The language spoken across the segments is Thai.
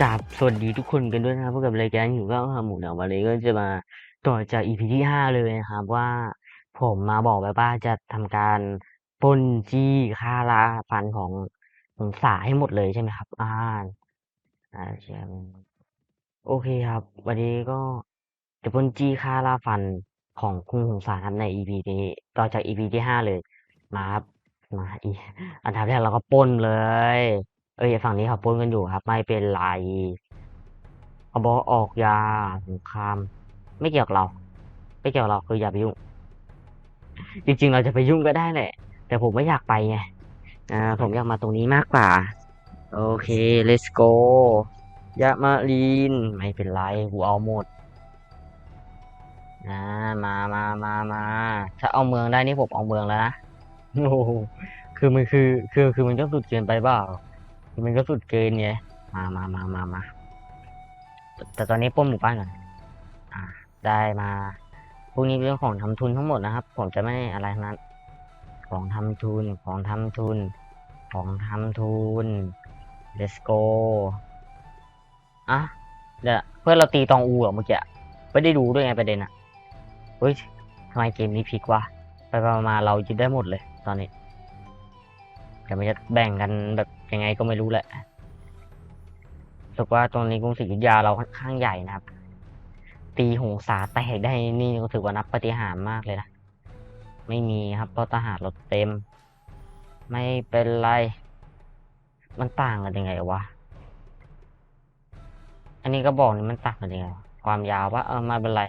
กราบสวัสดีทุกคนกันด้วยนะครับพบกับรายการหิวข้าวขาหมูนะวันนี้ก็จะมาต่อจาก EP ที่ห้าเลยนะครับว่าผมมาบอกไปว่าจะทำการปนจี้ฆ่าลาฟันของหงสาให้หมดเลยใช่ไหมครับ อ่าอ่าใช่โอเคครับ วันนี้ก็จะปนจี้ฆ่าลาฟันของคุณหงสาครับใน EP นี้ ต่อจาก EP ที่ห้าเลยมาครับมาอีอันดับแรกเราก็ปนเลย เอ้ยฝั่งนี้เขาปนกันอยู่ครับ ไม่เป็นไรเขาบอกออกยาสงคราม ไม่เกี่ยวกับเรา ไม่เกี่ยวกับเราคืออย่าไปยุ่ง จริง ๆ เราจะไปยุ่งก็ได้แหละ แต่ผมไม่อยากไปไงอ่าผมอยากมาตรงนี้มากกว่า โอเค let's go ยะมาลีนไม่เป็นไรกูเอาหมดนะมามามามาถ้าเอาเมืองได้นี่ผมเอาเมืองแล้วนะโอ้คือมันคือคือคือมันก็สุดเกินไปเปล่า มันก็สุดเกินไงมามามามามาแต่แต่ตอนนี้ปล้นหมู่บ้านก่อนอ่า ได้มาพวกนี้เป็นเรื่องของทำทุนทั้งหมดนะครับ ผมจะไม่อะไรทั้งนั้น ของทำทุนของทำทุน ของทำทุน let's go อะเดี๋ยวเพื่อนเราตีตองอูเหรอเมื่อกี้ไม่ได้ดูด้วยไงประเด็นอะเฮ้ยทำไมเกมนี้พลิกวะไปไปมาๆเรายึดได้หมดเลย ตอนนี้แต่มันจะแบ่งกันแบบ ยังไงก็ไม่รู้แหละสึกว่าตรงนี้กรุงศรีอยุธยาเราค่อนข้างใหญ่นะครับ ตีหงสาแตกได้นี่ก็ถือว่านับปฏิหารมากเลยนะ ไม่มีครับเพราะทหารเราเต็ม ไม่เป็นไร มันต่างกันยังไงวะ อันนี้ก็บอกนี่มันต่างกันยังไง ความยาวว่าเออไมาเป็นไร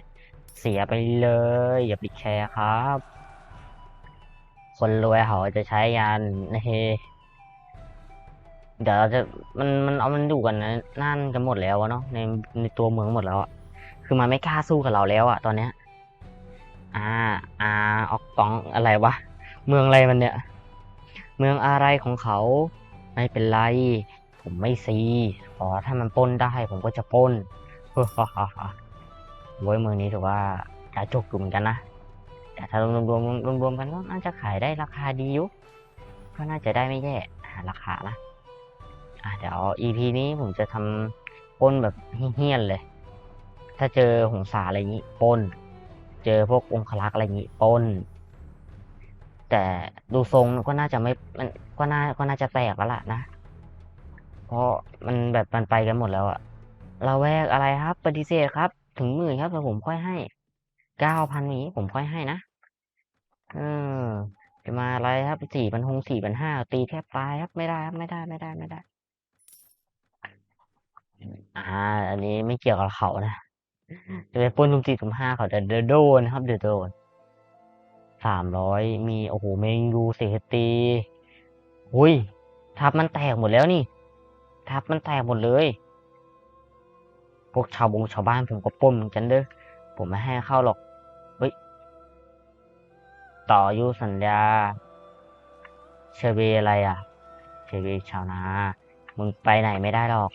เสียไปเลย อย่าไปแชร์ครับ คนรวยเขาจะใช้ยานเฮ เดี๋ยวเราจะมันมันเอามันอยู่กันนะนั่นกันหมดแล้วเนาะในในตัวเมืองหมดแล้วอะคือมันไม่กล้าสู้กับเราแล้วอะตอนเนี้ยอ่าอ่าออกตองอะไรวะเมืองอะไรมันเนี่ย เมืองอะไรของเขาไม่เป็นไร ผมไม่ซีขอถ้ามันป้นได้ ผมก็จะป้นเฮ้ฮ่าฮ่าฮ่าโว้ยเมืองนี้ถือว่าจะจกอยู่เหมือนกันนะแต่ถ้ารวมรวมรวมรวมกันก็น่าจะขายได้ราคาดีอยู่ก็น่าจะได้ไม่แย่หาราคานะ อะเดี๋ยว EP นี้ผมจะทำปล้นแบบเฮี้ยนเลย ถ้าเจอหงสาอะไรอย่างนี้ปล้น เจอพวกองคลักษ์อะไรอย่างนี้ปล้น แต่ดูทรงก็น่าจะไม่มันก็น่าก็น่าจะแตกแล้วล่ะนะ เพราะมันแบบมันไปกันหมดแล้วอะเราแวกอะไรครับ ปฏิเสธครับ ถึงหมื่นครับแต่ผมค่อยให้เก้าพันนี้ผมค่อยให้นะเออจะมาอะไรครับสี่พันหงสี่พันห้าตีแทบตายครับไม่ได้ครับไม่ได้ไม่ได้ไม่ได้ อ่า อันนี้ไม่เกี่ยวกับเขานะจะไปป้นทุมสี่ทุมห้าเขาจะเดยวโดนครับเดี๋ยวโดนสามร้อยมีโอ้โหเมงยูเสตีหุยทับมันแตกหมดแล้วนี่ ทับมันแตกหมดเลย พวกชาวบงชาวบ้านผมก็ปล้นเหมือนกันเด้อผมไม่ให้เข้าหรอกเฮ้ยต่ออยุสัญญา เชเวอะไรอะ เชเวชาวนา มึงไปไหนไม่ได้หรอก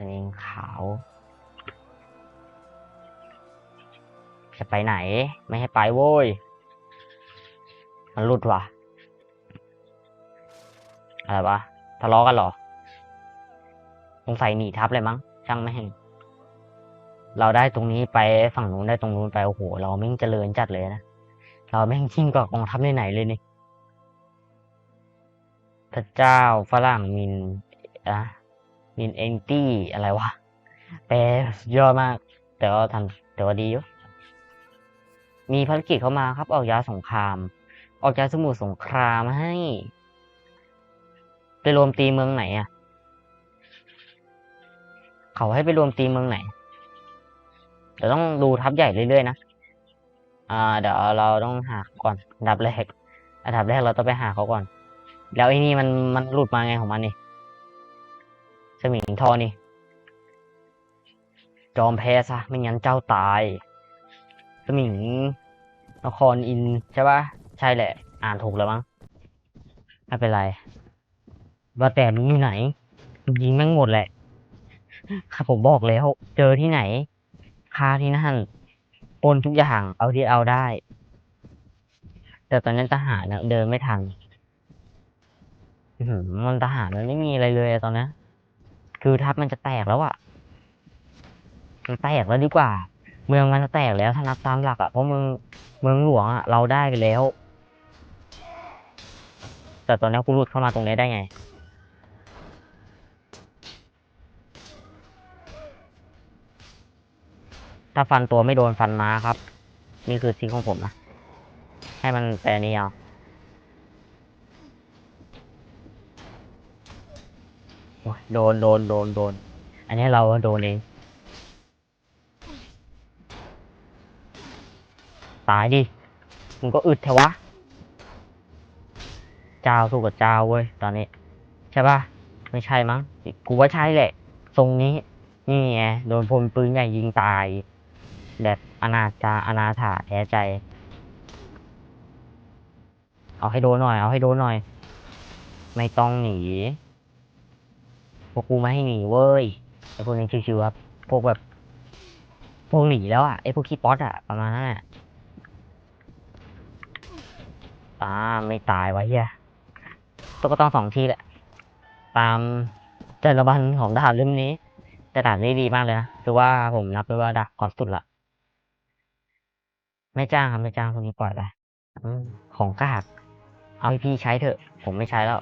ทะเลขาว จะไปไหน ไม่ให้ไปโว้ย มันหลุดว่ะ อะไรวะ ทะเลาะกันหรอสงสัยหนีทับเลยมั้ง ช่างไม่งเราได้ตรงนี้ไปฝั่งนู้นได้ตรงนู้นไป โอ้โห เราแม่งเจริญจัดเลยนะ เราแม่งยิ่งกว่ากองทัพไหนๆเลยนี่พระเจ้าฝรั่งมินอะ มินเอนตี้อะไรวะแปลยอดมาก แต่ว่าทำแต่ว่าดีอยู่มีภารกิจเข้ามาครับ ออกยาสงคราม ออกยาสมุทรสงครามให้ ไปรวมตีเมืองไหนอะเขาให้ไปรวมตีเมืองไหนเดี๋ยวต้องดูทัพใหญ่เรื่อยๆนะอ่าเดี๋ยวเราต้องหาก่อนอันดับแรกอันดับแรกเราต้องไปหาเขาก่อน แล้วไอ้นี่มันมันหลุดมาไงของมันนี่ สมิงทอนี่จอมแพ้ซะไม่งั้นเจ้าตาย สมิงนครอินใช่ปะใช่แหละ อ่านถูกแล้วมั้งไม่เป็นไร ว่าแต่มึงอยู่ไหนยิงแม่งหมดแหละข้าผมบอกแล้ว เจอที่ไหนคาที่นั่นปนทุกอย่าง เอาที่เอาได้ แต่ตอนนั้นทหารเดินไม่ทันมันทหารมันไม่มีอะไรเลยตอนนี้น คือทัพมันจะแตกแล้วอะมันแตกแล้วดีกว่า เมืองมันจะแตกแล้วถ้านับตามหลักอะเพราะเมืองเมืองหลวงอะเราได้กันแล้ว แต่ตอนนี้กูรุดเข้ามาตรงนี้ได้ไงถ้าฟันตัวไม่โดนฟันม้าครับ นี่คือทริคของผมนะ ให้มันแปรนี้เอา โดนโดนโดนโดน อันนี้เราโดนเอง ตายดิ มึงก็อึดเถอะวะ เจ้าสู้กับเจ้าเว้ยตอนนี้ ใช่ปะไม่ใช่มั้ง กูว่าใช่แหละ ทรงนี้ นี่ไงโดนพลปืนใหญ่ยิงตาย แบบอนาจาอนาถาแท้ใจ เอาให้โดนหน่อย เอาให้โดนหน่อย ไม่ต้องหนี วกกูไม่ให้หนีเว้ยไอพวกนี้ชิวๆครับพวกแบบ พวกหนีแล้วอะไอพวกขี้ป๊อตอะประมาณนั้นแหละอ่าไม่ตายวะเฮียตัวก็ต้องสองทีแหละ ตามจรรยาบรรณของดาบเล่มนี้ แต่ดาบนี้ดีมากเลยนะคือว่าผมนับไปว่าดาบก่อนสุดละไม่จ้างครับไม่จ้างพวกนี้ปล่อยไปของกากเอาให้พี่ใช้เถอะ ผมไม่ใช้แล้ว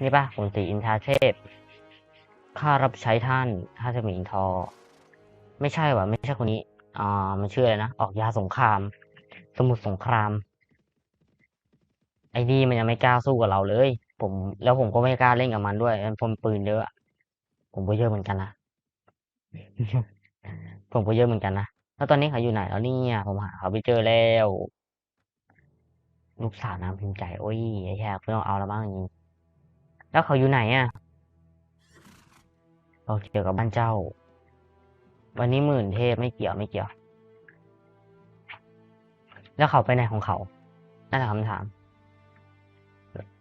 นี่ปะผมสีอินทาเทพ ข้ารับใช้ท่านถ้าจะมีอินทอ ไม่ใช่วะไม่ใช่คนนี้ อ่า มันชื่ออะไรนะ ออกยาสงคราม สมุทรสงคราม ไอ้นี่มันยังไม่กล้าสู้กับเราเลย ผม แล้วผมก็ไม่กล้าเล่นกับมันด้วย มันพลปืนเยอะอะ ผมก็เยอะเหมือนกันนะ ผมก็เยอะเหมือนกันนะ แล้วตอนนี้เขาอยู่ไหนแล้วเนี่ย ผมหาเขาไปเจอแล้ว ลูกสาวน้ำพิมพ์ใจ โอ้ยไอ้แย่เพื่อนเอาแล้วบ้างอย่างนี้ แล้วเขาอยู่ไหนอะเราเกี่ยวกับบ้านเจ้า วันนี้หมื่นเทพไม่เกี่ยวไม่เกี่ยว แล้วเขาไปไหนของเขานั่นแหละคำถาม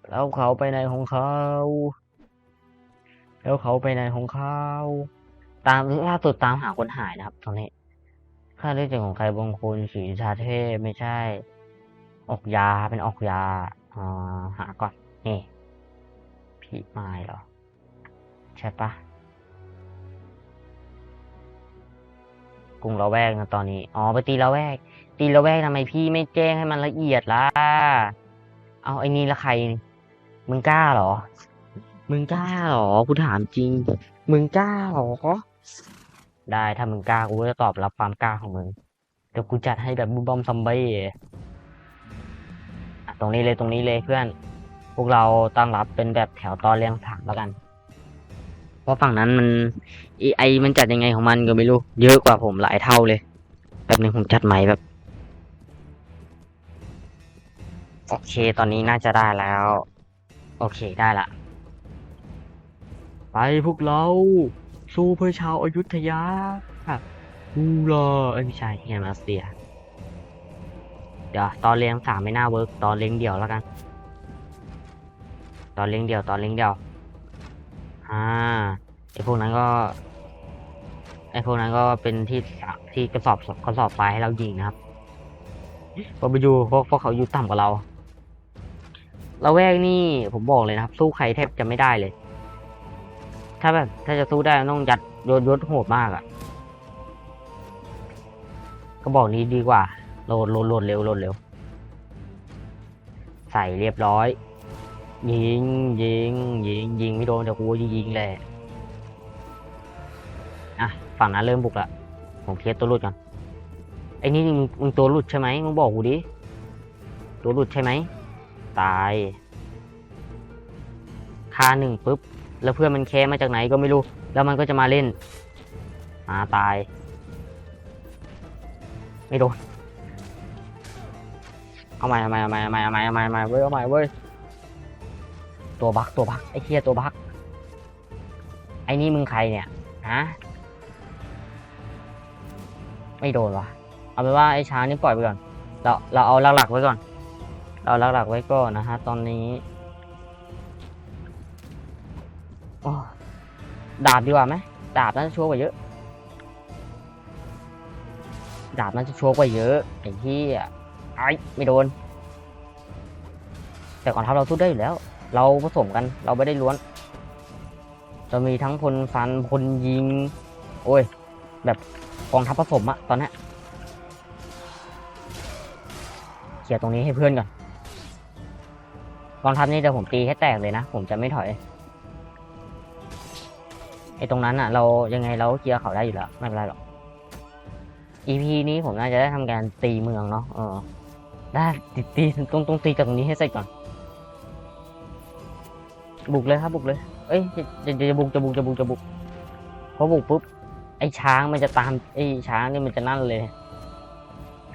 แล้วเขาไปไหนของเขา แล้วเขาไปไหนของเขา ตามล่าสุดตามหาคนหายนะครับ ตอนนี้ค่าได้จากของใครบางคนสีชาเทพไม่ใช่ ออกยาเป็นออกยาอ่าหาก่อนนี่ พี่ไม้เหรอ ใช่ปะกรุงละแวกนะตอนนี้ อ๋อไปตีละแวก ตีละแวกทำไมพี่ไม่แจ้งให้มันละเอียดล่ะ เอาไอ้นี่ละใคร มึงกล้าเหรอ มึงกล้าเหรอกูถามจริง มึงกล้าเหรอ ได้ถ้ามึงกล้ากูจะตอบรับความกล้าของมึง เดี๋ยวกูจัดให้แบบบูมบอมซัมบี้ตรงนี้เลยตรงนี้เลยเพื่อน พวกเราตั้งรับเป็นแบบแถวตอนเรียงสามแล้วกัน เพราะฝั่งนั้นมันไอมันจัดยังไงของมันก็ไม่รู้ เยอะกว่าผมหลายเท่าเลย แบบนึงผมจัดใหม่แบบ โอเค ตอนนี้น่าจะได้แล้ว โอเคได้ละ ไปพวกเรา สู้เพื่อชาวอายุทยาฮูลาเอ้ยไม่ใช่เฮียมาเซีย เดี๋ยวตอนเลี้ยงสามไม่น่าเวิร์กตอนเลี้ยงเดี่ยวแล้วกัน ตอนเลี้ยงเดี่ยวตอนเลี้ยงเดี่ยวอ่าไอพวกนั้นก็ไอพวกนั้นก็เป็นที่ที่กระสอบกระสอบไฟให้เรายิงนะครับพอไปดูพวกพวกเขาอยู่ต่ำกว่าเราเราแวกนี่ผมบอกเลยนะครับ สู้ใครแทบจะไม่ได้เลย ถ้าแบบถ้าจะสู้ได้ต้องยัดยศยศโหดมากอะ่ะก็บอกนี้ดีกว่าโหลดโหลดโหลดเร็วโหลดเร็ว ใส่เรียบร้อย ยิงยิงยิงยิงไม่โดนแต่กูยิงยิงแหละอะฝั่งนั้นเริ่มบุกละผมเคลียร์ตัวหลุดก่อนไอ้นี่มึงมึงตัวหลุดใช่ไหมมึงบอกกูดิตัวหลุดใช่ไหมตายคาหนึ่งปุ๊บแล้วเพื่อนมันแค้มาจากไหนก็ไม่รู้ แล้วมันก็จะมาเล่นมาตาย ไม่โดนเอาใหม่เอาใหม่เอาใหม่เอาใหม่เอาใหม่เอาใหม่เอาใหม่เว้ยเอาใหม่เว้ย ตัวบักตัวบักไอ้เคียตัวบักไอ้นี่มึงใครเนี่ยฮะไม่โดนวะเอาไปนว่าไอ้ช้างนี่ปล่อยไปก่อน เราเราเอาหลักๆไว้ก่อน เราหลักๆไว้ก่อนนะฮะตอนนี้ดาบดีกว่าไหมดาบน่าจะชัวร์กว่าเยอะ ดาบน่าจะชัวร์กว่าเยอะไอ้ที่ไอ้ไม่โดน แต่ก่อนทัพเราสู้ได้อยู่แล้ว เราผสมกันเราไม่ได้ล้วน จะมีทั้งพลฟันพลยิง โอ้ย แบบกองทัพผสมอะตอนนี้เคลียตรงนี้ให้เพื่อนก่อนกองทัพนี่เดี๋ยวผมตีให้แตกเลยนะ ผมจะไม่ถอยไอ้ตรงนั้นอะเรายังไงเราเคลียร์เขาได้อยู่แล้วไม่เป็นไรหรอก EP นี้ผมน่าจะได้ทำการตีเมืองเนาะเออได้ตีตรงตรงตีจากตรงนี้ให้เสร็จก่อน บุกเลยครับบุกเลย เอ้ยจะจะจะบุกจะบุกจะบุกจะบุกพอบุกปุ๊บไอ้ช้างมันจะตามไอ้ช้างนี่มันจะนั่นเลย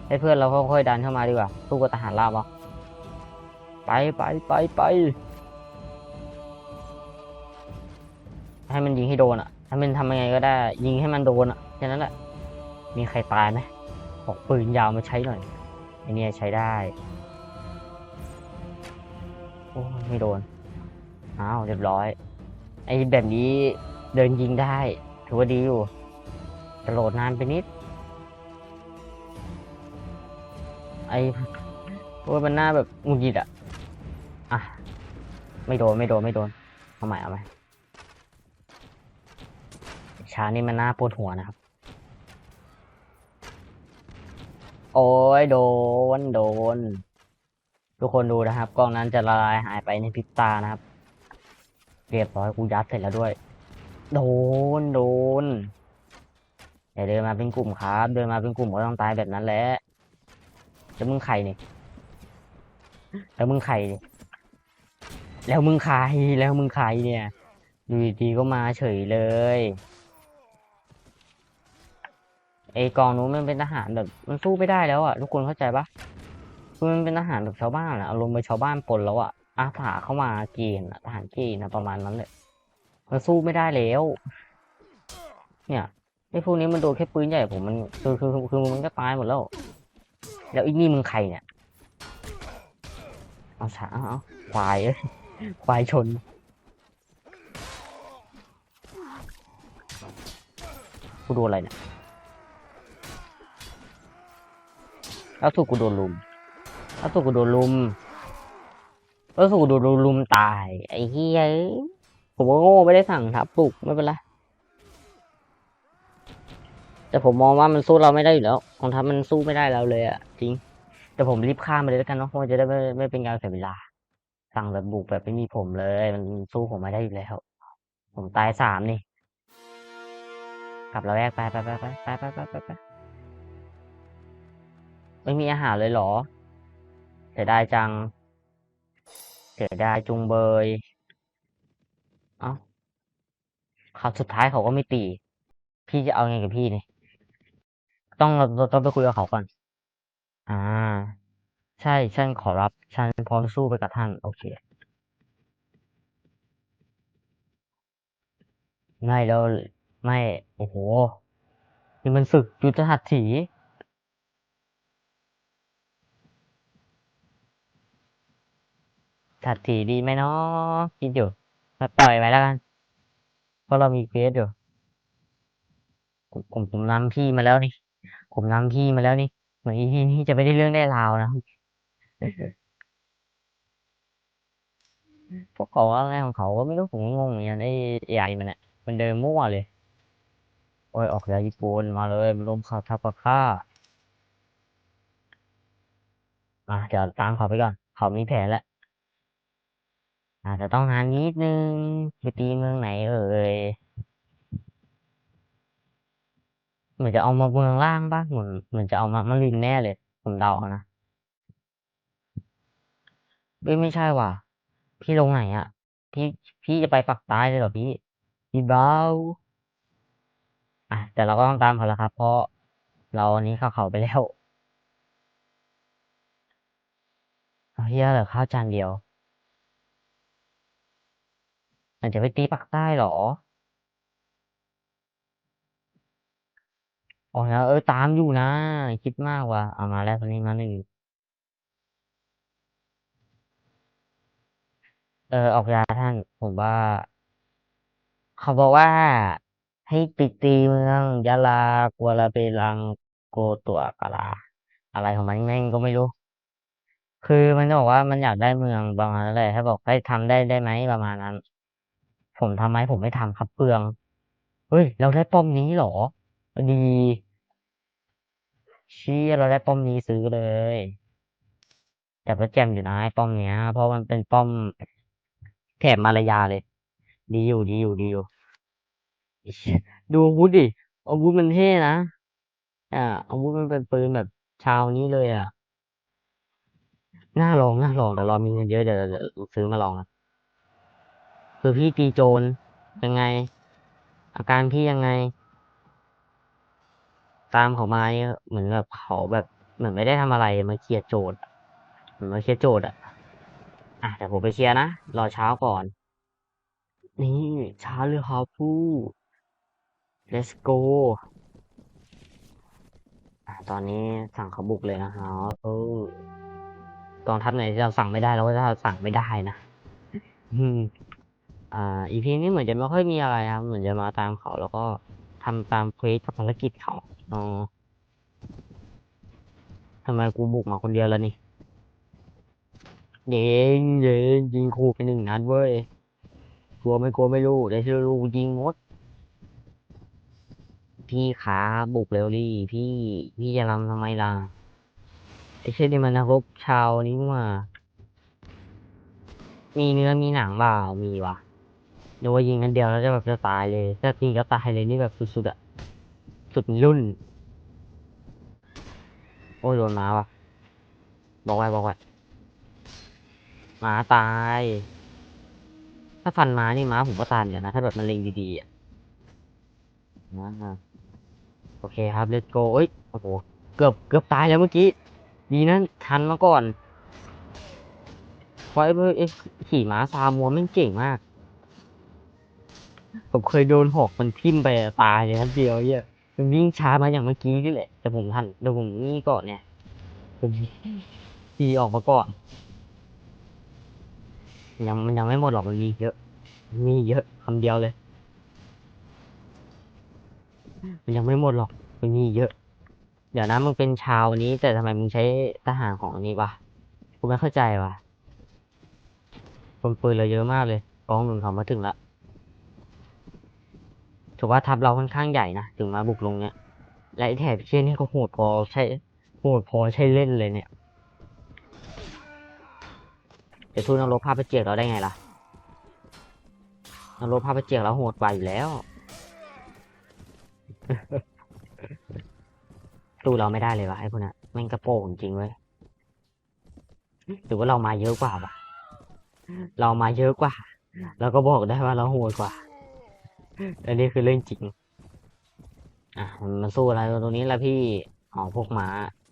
ให้เพื่อนเราค่อยๆดันเข้ามาดีกว่าสู้กับทหารราบวะไปไปไปไปให้มันยิงให้โดนอะถ้ามันทำยังไงก็ได้ ยิงให้มันโดนอะแค่นั้นแหละมีใครตายไหมออกปืนยาวมาใช้หน่อยไอเนี่ยใช้ได้โอ้ยไม่โดน อ้าวเรียบร้อย ไอ้แบบนี้เดินยิงได้ ถือว่าดีอยู่แต่โหลดนานไปนิด ไอ้โอ้ยมันหน้าแบบงุดหงิดอะอะ ไม่โดนไม่โดนไม่โดน เอาใหม่เอาใหม่ช้านี่มันหน้าปวดหัวนะครับ โอ้ยโดนโดน ทุกคนดูนะครับ กล้องนั้นจะละลายหายไปในพริบตานะครับ เรียบร้อยกูยัดเสร็จแล้วด้วย โดนโดนอย่าเดินมาเป็นกลุ่มครับ เดินมาเป็นกลุ่มก็ต้องตายแบบนั้นแหละแล้วมึงใครเนี่ยแล้วมึงใครเนี่ยแล้วมึงใครแล้วมึงใครเนี่ยอยู่ดีๆก็มาเฉยเลยไอกองนู้นมันเป็นทหารแบบมันสู้ไม่ได้แล้วอะทุกคนเข้าใจปะคือมันเป็นทหารแบบชาวบ้านอะอารมณ์เป็นชาวบ้านปนแล้วอะ อาสาเข้ามาเกณฑ์ทหารเกณฑ์อะประมาณนั้นเลยมันสู้ไม่ได้แล้ว เนี่ยไอ้พวกนี้มันโดนแค่ปืนใหญ่ผมมันคือคือคือคือมันก็ตายหมดแล้ว แล้วอีนี่มึงใครเนี่ยเอาช้าเอาควายเอ้ยควายชนกูโดนอะไรเนี่ยแล้วถูกกูโดนลุมแล้วถูกกูโดนลุม แล้วสูดูดูลุมตาย ไอ้เฮียเอ้ยผมก็โง่ไม่ได้สั่งทับปลุกไม่เป็นไรแต่ผมมองว่ามันสู้เราไม่ได้อยู่แล้วกองทัพมันสู้ไม่ได้เราเลยอะจริง แต่ผมรีบข้ามไปเลยแล้วกันเนาะเพราะมันจะได้ไม่ไม่เป็นการเสียเวลา สั่งแบบบุกแบบไม่มีผมเลย มันสู้ผมไม่ได้อยู่แล้ว ผมตายสามนี่กลับเราแรกไปไปไปไปไปไปไปไปไปไม่มีอาหารเลยเหรอเสียดายจัง เสียดายจุงเบย เอ้าคราสุดท้ายเขาก็ไม่ตี พี่จะเอาไงกับพี่เนี่ย ต้องเราเราต้องไปคุยกับเขาก่อน อ่า ใช่ ฉันขอรับ ฉันพร้อมสู้ไปกับท่าน โอเค ไม่แล้ว ไม่ โอ้โห นี่มันศึกยุทธหัตถี หัตถีดีไหมเนาะคิดอยู่มาปล่อยไว้แล้วกัน เพราะเรามีเควสอยู่ผมผมนำพี่มาแล้วนี่ ผมนำพี่มาแล้วนี่ เหมือนอีที่นี่จะไม่ได้เรื่องได้ราวนะพวกเขาอะไรของเขาก็ไม่รู้ผมงงเหมือนกันไอ้ใหญ่มันเนี่ยมันเดินมั่วเลย โอ้ยออกยาญี่ปุ่นมาเลยมาลมข่าวทับปะค่าอะเดี๋ยวตามเขาไปก่อน เขามีแผนแล้ว อาจจะต้องนานนิดนึงไปตีเมืองไหนเอ่ยเหมือนจะเอามาเมืองล่างบ้างเหมือนเหมือนจะเอามามารินแน่เลย ผมเดานะเอ้ยไม่ใช่ว่ะ พี่ลงไหนอะ พี่พี่จะไปปักใต้เลยเหรอพี่พี่เบาอะแต่เราก็ต้องตามเขาแล้วครับ เพราะเราอันนี้เข้าเขาไปแล้วเอาเฮียเหลือข้าวจานเดียว มันจะไปตีปักใต้เหรออ๋อแล้วเออตามอยู่นะ คิดมากว่ะเอามาแล้วตอนนี้มาหนึ่งเออออกยาท่าน ผมว่า เขาบอกว่า ให้ปิดตีเมืองยะลากัวลาเปลังโกตัวกะลา อะไรของมันแม่งก็ไม่รู้ คือมันจะบอกว่ามันอยากได้เมืองประมาณนั้นแหละถ้าบอกให้ทำได้ได้ไหมประมาณนั้น ผมทำไมผมไม่ทำครับเปลือง เฮ้ย เราได้ป้อมนี้หรอ ดี ชี่ยเราได้ป้อมนี้ซื้อเลย แต่ว่าแจมอยู่นะป้อมเนี้ย เพราะมันเป็นป้อมแถบมารยาเลย ดีอยู่ดีอยู่ดีอยู่ดูอาวุธดิอาวุธมันเท่นะ อ่าอาวุธมันเป็นปืนแบบชาวนี้เลยอะ น่าลองน่าลองแต่เรามีเงินเยอะเดี๋ยวเดี๋ยวซื้อมาลองนะ คือพี่ตีโจรยังไง อาการพี่ยังไง ตามเขามาเนี่ยเหมือนแบบเขาแบบเหมือนไม่ได้ทำอะไรมาเคลียร์โจทย์เหมือนมาเคลียร์โจทย์อะอะแต่ผมไปเคลียร์นะรอเช้าก่อน นี่เช้าเลยครับผู้ let's go อะตอนนี้สั่งเขาบุกเลยนะครับเออกองทัพไหนที่เราสั่งไม่ได้เราก็จะสั่งไม่ได้นะ อืม อ่า อีพีนี้เหมือนจะไม่ค่อยมีอะไรครับ เหมือนจะมาตามเขาแล้วก็ทำตามเควสกับภารกิจเขาอ๋อทำไมกูบุกมาคนเดียวแล้วนี่เย็นเย็นยิงครูไปหนึ่งนัดเว้ยกลัวไม่กลัวไม่รู้ได้ชื่อรู้ยิงหมดพี่ขาบุกเร็วดิพี่พี่จะรำทำไมล่ะไอ้เช่นนี่มันนรกชาวนี้มา มีเนื้อมีหนังเปล่ามีวะ เดี๋ยวว่ายิงกันเดียวแล้วจะแบบจะตายเลยถ้ายิงก็ตายเลยนี่แบบสุดๆอะสุดรุ่น โอ้ยโดนมาวะบอกไว้บอกไว้หมาตาย ถ้าฟันมานี่มาผมก็ตายเดี๋ยวนะ ถ้าแบบมันเล็งดีๆอะนะโอเคครับ let's go เอ้ยโอ้โหเกือบเกือบตายแล้วเมื่อกี้ดีนะทันมาก่อนเพราะไอ้เอไอ้ขี่ม้าซามัวแม่งเก่งมาก ผมเคยโดนหอกมันทิ่มไปตายเลยครับเดียวเหี้ยมันวิ่งช้ามาอย่างเมื่อกี้นี่แหละ แต่ผมทันเดี๋ยวผมนี่ก่อนเนี่ยผมขี่ออกมาก่อน ยังมันยังไม่หมดหรอกมันมีเยอะ มีเยอะคำเดียวเลย มันยังไม่หมดหรอกมันมีเยอะ เดี๋ยวนะมึงเป็นชาวนี้ แต่ทำไมมึงใช้ทหารของอันนี้วะกูไม่เข้าใจวะคนปืนเราเยอะมากเลยกองหนุนเขามาถึงละ ถือว่าทัพเราค่อนข้างใหญ่นะ ถึงมาบุกลงเนี้ยและไอ้แถบเช่นนี่ก็โหดพอใช่โหดพอใช่เล่นเลยเนี่ยจะสู้นักรบภาพประเจกเราได้ไงล่ะนักรบภาพประเจกเราโหดกว่าอยู่แล้วสู้เราไม่ได้เลยวะไอ้พวกนั้นแม่งกระโปรงจริงเว้ยหรือว่าเรามาเยอะกว่าปะเรามาเยอะกว่า เราก็บอกได้ว่าเราโหดกว่า อันนี้คือเรื่องจริง อะมันสู้อะไรตรงนี้ละพี่อ๋อพวกม้า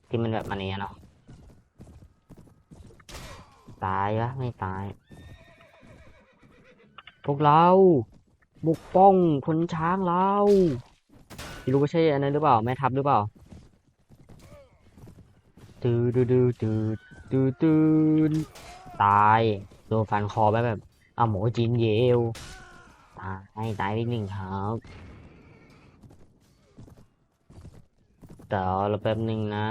ที่มันแบบมันเนี้ยเนาะตายวะไม่ตาย พวกเราบุกป้องคนช้างเราไม่รู้ว่าใช่อันนั้นหรือเปล่าแม่ทัพหรือเปล่าตืดตืดตืดตืดตืดตายโดนฟันคอไปแบบอะหมูจีนเยว ตายตายไปหนึ่งครับเดี๋ยวเราแป๊บหนึ่งนะ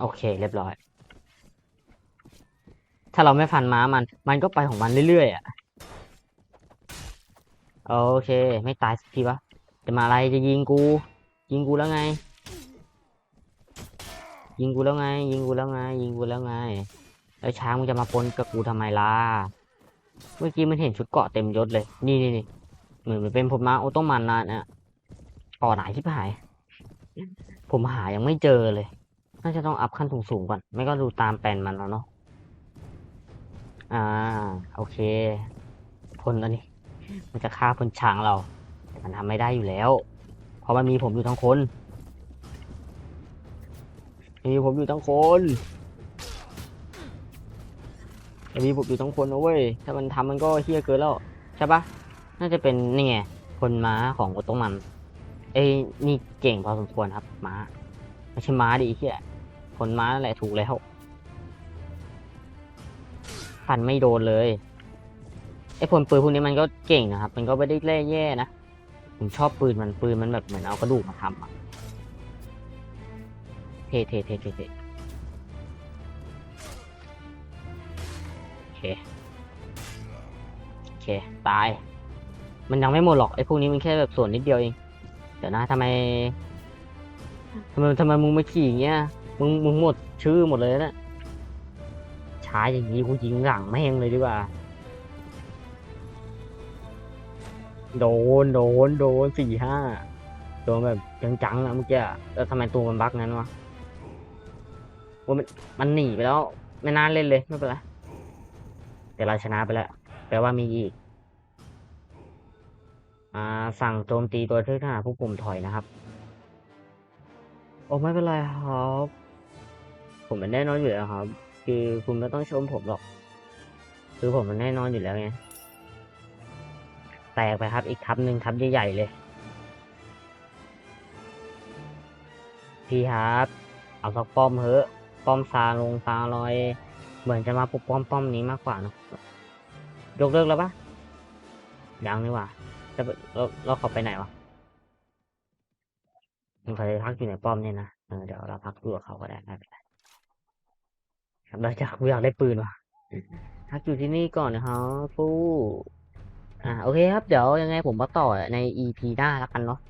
โอเคเรียบร้อย ถ้าเราไม่ฟันม้ามัน มันก็ไปของมันเรื่อยๆอะ โอเค ไม่ตายสักทีวะ จะมาอะไรจะยิงกู ยิงกูแล้วไง ยิงกูแล้วไง ยิงกูแล้วไง ยิงกูแล้วไง แล้วช้างมึงจะมาปนกับกูทำไมล่ะ เมื่อกี้มันเห็นชุดเกาะเต็มยศเลย นี่นี่นี่เหมือนมันเป็นผมมาโอโตมันนะเนี่ยก่อไหนที่หาย ผมหายังไม่เจอเลย น่าจะต้องอัพขั้นสูงๆก่อน ไม่ก็ดูตามแปลนมันแล้วเนาะ อ่า โอเคพลอันนี้มันจะฆ่าพลช้างเรา แต่มันทำไม่ได้อยู่แล้ว เพราะมันมีผมอยู่ทั้งคน มีผมอยู่ทั้งคน มีผมอยู่ทั้งคนนะเว้ย ถ้ามันทำมันก็เฮี้ยเกินแล้ว ใช่ปะน่าจะเป็นนี่ไงคนม้าของโอโตมัน เอ้นี่เก่งพอสมควรครับ ม้า ไม่ใช่ม้าดิไอ้เฮียคนม้านั่นแหละถูกแล้วฟันไม่โดนเลยไอ้ผลปืนพวกนี้มันก็เก่งนะครับ มันก็ไม่ได้เล่แย่นะ ผมชอบปืนมันปืนมันแบบเหมือนเอากระดูกมาทำอะเท่เท่เท่เท่ เท่โอเค ตาย มันยังไม่หมดหรอกไอ้พวกนี้มันแค่แบบส่วนนิดเดียวเอง เดี๋ยวนะทำไมทำไมทำไมมึงมาขี่อย่างเงี้ย มึงมึงหมดชื่อหมดเลยนะช้าอย่างนี้กูยิงหลังแม่งเลยดีกว่า โดนโดนโดนสี่ห้าโดนแบบจังๆอะเมื่อกี้แล้วทำไมตัวมันบักงั้นวะว่ามันมันหนีไปแล้ว ไม่น่าเล่นเลย ไม่เป็นไร แต่เราชนะไปแล้ว แปลว่ามีอีก อ่า สั่งโจมตีตัวที่ทหารผู้กลุ่มถอยนะครับ โอ้ไม่เป็นไรครับ ผมมันแน่นอนอยู่แล้วครับ คือคุณไม่ต้องชมผมหรอก คือผมมันแน่นอนอยู่แล้วไง แตกไปครับ อีกทับหนึ่งทับใหญ่ๆเลย พี่ครับ เอาสักป้อมเหอะ ป้อมซาลงซาลอย เหมือนจะมาปกป้อมป้อมนี้มากกว่าเนอะยกเลิกแล้วปะยังนี่ว่าจะเราเราขอไปไหนวะมันเคยพักอยู่ในป้อมเนี่ยนะเออเดี๋ยวเราพักดูกับเขาก็ได้ไม่เป็นไรครับเราจะอยากได้ปืนวะพักอยู่ที่นี่ก่อนนะครับฟูอ่าโอเคครับเดี๋ยวยังไงผมมาต่อใน EP หน้าแล้วกันเนาะ